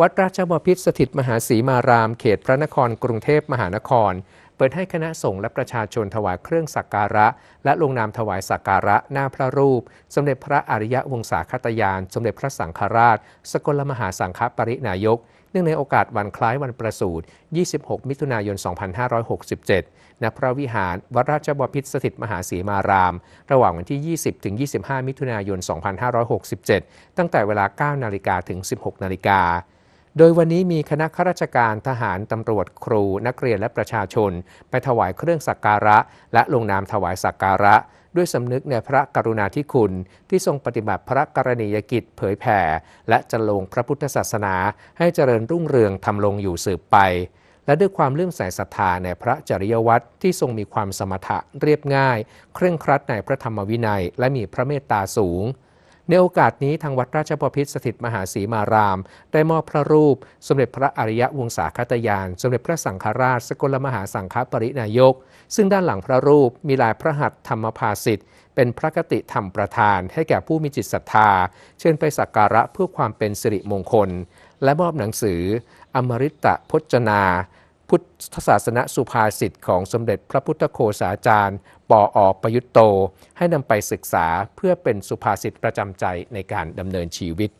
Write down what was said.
วัดราชบพิตรสถิตมหาศรีมาราม เขตพระนครกรุงเทพมหานคร เปิดให้คณะสงฆ์และประชาชนถวายเครื่องสักการะ และลงนามถวายสักการะหน้าพระรูป สมเด็จพระอริยวงศาคตยาน สมเด็จพระสังฆราช สกลมหาสังฆปรินายก เนื่องในโอกาสวันคล้ายวันประสูติ 26 มิถุนายน 2567 ณ พระวิหารวัดราชบพิตรสถิตมหาศรีมาราม ระหว่างวันที่ 20ถึง25 มิถุนายน 2567 ตั้งแต่เวลา 9 นาฬิกาถึง 16 นาฬิกา โดยวันนี้มีคณะข้าราชการทหารตำรวจครู นักเรียนและประชาชน ไปถวายเครื่องสักการะ และลงนามถวายสักการะ ด้วยสำนึกในพระกรุณาธิคุณ ที่ทรงปฏิบัติพระกรณียกิจเผยแผ่ และจะลงพระพุทธศาสนา ให้เจริญรุ่งเรืองทำลงอยู่สืบไป และด้วยความเลื่อมใสศรัทธาในพระจริยวัตรที่ทรงมีความสมถะเรียบง่าย เคร่งครัดในพระธรรมวินัย และมีพระเมตตาสูง ในโอกาสนี้ทางวัดราชบพิตรสถิตมหาศรีมาราม ได้มอบพระรูป สมเด็จพระอริยวงศาคตยาน สมเด็จพระสังฆราช สกลมหาสังฆปรินายก ซึ่งด้านหลังพระรูปมีลายพระหัตถ์ธรรมภาสิทธิ์เป็นพระกติธรรมประธาน ให้แก่ผู้มีจิตศรัทธา เชิญไปสักการะเพื่อความเป็นสิริมงคล และมอบหนังสือ อมริตะพจนา พุทธศาสนสุภาษิตของสมเด็จพระพุทธโคษาจารย์ ปออประยุตโต ให้นำไปศึกษาเพื่อเป็นสุภาษิตประจำใจในการดำเนินชีวิต